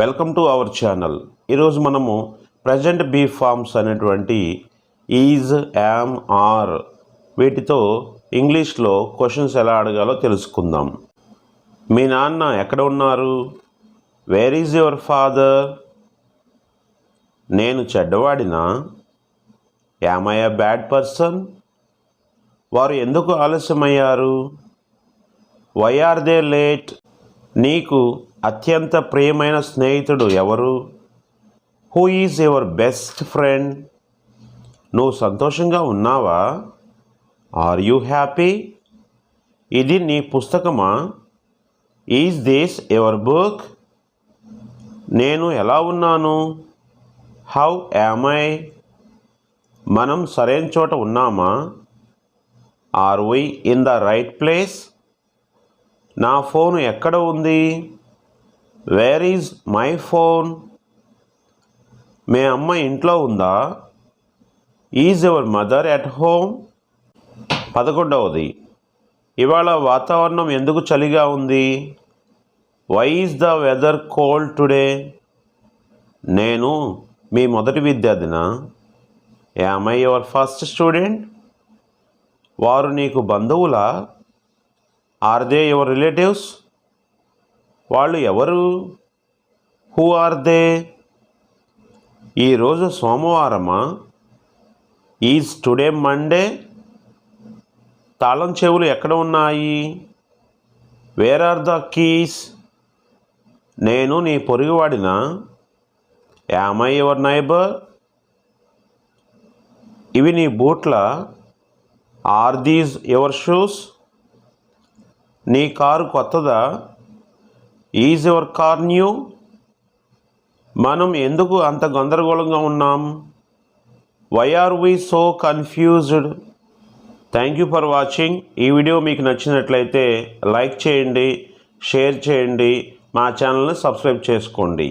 Welcome to our channel. ఈరోజు మనము present be forms అనేటువంటి ఈజ్ యామ్ ఆర్ వీటితో ఇంగ్లీష్లో క్వశ్చన్స్ ఎలా అడగాలో తెలుసుకుందాం. మీ నాన్న ఎక్కడ ఉన్నారు? వేర్ ఈజ్ యువర్ ఫాదర్ నేను చెడ్డవాడినా? Am I a bad person వారు ఎందుకు ఆలస్యమయ్యారు? వై ఆర్ దే లేట్ నీకు అత్యంత ప్రియమైన స్నేహితుడు ఎవరు? Who is your best friend నువ్వు సంతోషంగా ఉన్నావా? ఆర్ యూ హ్యాపీ ఇది నీ పుస్తకమా? ఈజ్ దిస్ యువర్ బుక్ నేను ఎలా ఉన్నాను? హౌ యామ్ ఐ మనం సరైన చోట ఉన్నామా? Are we in the right place నా ఫోన్ ఎక్కడ ఉంది? వేర్ ఈజ్ మై ఫోన్ మీ అమ్మ ఇంట్లో ఉందా? Is your mother at home పదకొండవది. ఇవాళ వాతావరణం ఎందుకు చలిగా ఉంది? Why is the weather cold today నేను మీ మొదటి విద్యార్థినా? Am I your first student వారు నీకు బంధువులా? Are they your relatives? వాళ్ళు ఎవరు? Who are they? ఈరోజు సోమవారమా? Is today Monday? తాళం చెవులు ఎక్కడ ఉన్నాయి? Where are the keys? నేను నీ పొరుగువాడిన? Am I your neighbour? ఇవి నీ బూట్ల? Are these your shoes? నీ కారు కొత్తదా? ఈజ్ యువర్ కార్ న్యూ మనం ఎందుకు అంత గందరగోళంగా ఉన్నాం? Why are we so confused thank you for watching ఈ వీడియో మీకు నచ్చినట్లయితే లైక్ చేయండి షేర్ చేయండి మా ఛానల్ని సబ్స్క్రైబ్ చేసుకోండి.